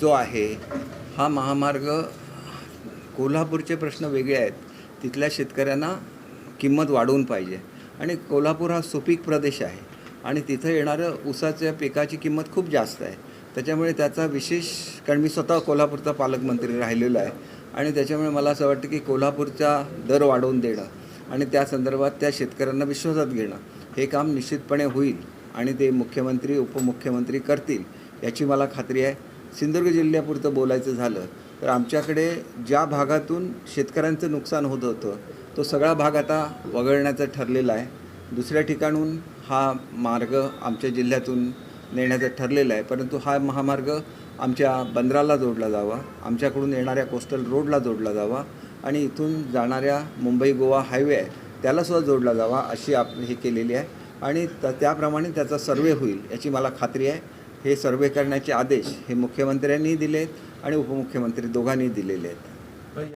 जो आहे हा महामार्ग कोल्हापूरचे प्रश्न वेगळे आहेत. तिथल्या शेतकऱ्यांना किंमत वाढवून पाहिजे. आणि कोल्हापूर हा सुपीक प्रदेश आहे. आणि तिथं येणारं ऊसाच्या पिकाची किंमत खूप जास्त आहे. त्याच्यामुळे त्याचा विशेष कारण मी स्वतः कोल्हापूरचा पालकमंत्री राहिलेलो आहे. आणि त्याच्यामुळे मला असं वाटतं की कोल्हापूरचा दर वाढवून देणं आणि त्या संदर्भात त्या शेतकऱ्यांना विश्वासात घेणं हे काम निश्चितपणे होईल आणि ते मुख्यमंत्री उपमुख्यमंत्री करतील याची मला खात्री आहे. सिंधुदुर्ग जिल्ह्यापुरतं बोलायचं झालं तर आमच्याकडे ज्या भागातून शेतकऱ्यांचं नुकसान होत होतं तो सगळा भाग आता वगळण्याचा ठरलेला आहे. दुसऱ्या ठिकाणून हा मार्ग आमच्या जिल्ह्यातून नेण्याचा ठरलेला आहे परंतु हा महामार्ग आमच्या बंदराला जोडला जावा आमच्याकडून येणाऱ्या कोस्टल रोडला जोडला जावा आणि इथून जाणाऱ्या मुंबई गोवा हायवे आहे त्यालासुद्धा जोडला जावा अशी आप हे केलेली आहे. आणि त्याप्रमाणे त्याचा सर्वे होईल याची मला खात्री आहे. हे सर्वे करण्याचे आदेश हे मुख्यमंत्र्यांनी दिले आहेत आणि उपमुख्यमंत्री दोघांनी दिलेले आहेत.